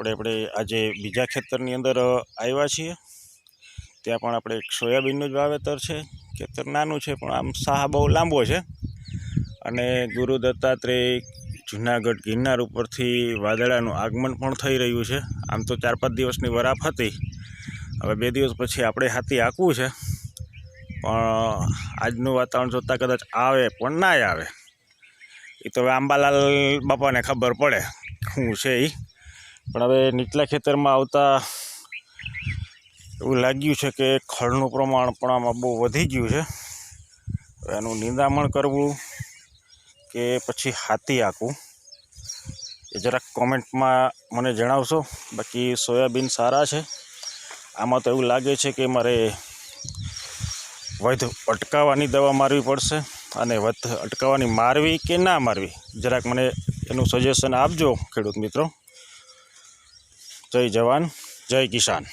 આપણે આપણે આજે બીજા ખેતરની અંદર આવ્યા છીએ. ત્યાં પણ આપણે એક સોયાબીનનું જ વાવેતર છે. ખેતર નાનું છે, પણ આમ સાહ બહુ લાંબો છે. અને ગુરુ દત્તાત્રેય જુનાગઢ ગિરનાર ઉપરથી વાદળાનું આગમન પણ થઈ રહ્યું છે. આમ તો ચાર પાંચ દિવસની વરાપ હતી. હવે બે દિવસ પછી આપણે હાથી હાંકવું છે. પણ આજનું વાતાવરણ જોતાં કદાચ આવે, પણ ના આવે. એ તો હવે આંબાલાલ બાપાને ખબર પડે શું છે એ પણ હવે નીચલા ખેતરમાં આવતા એવું લાગ્યું છે કે ખળનું પ્રમાણ પણ આમાં બહુ વધી ગયું છે. એનું નિંદામણ કરવું કે પછી હાથી આંકવું એ જરાક કોમેન્ટમાં મને જણાવશો. બાકી સોયાબીન સારા છે. આમાં તો એવું લાગે છે કે મારે વધ અટકાવવાની દવા મારવી પડશે અને વધ અટકાવવાની મારવી કે ના મારવી? જરાક મને એનું સજેશન આપજો ખેડૂત મિત્રો. જય જવાન જય કિસાન.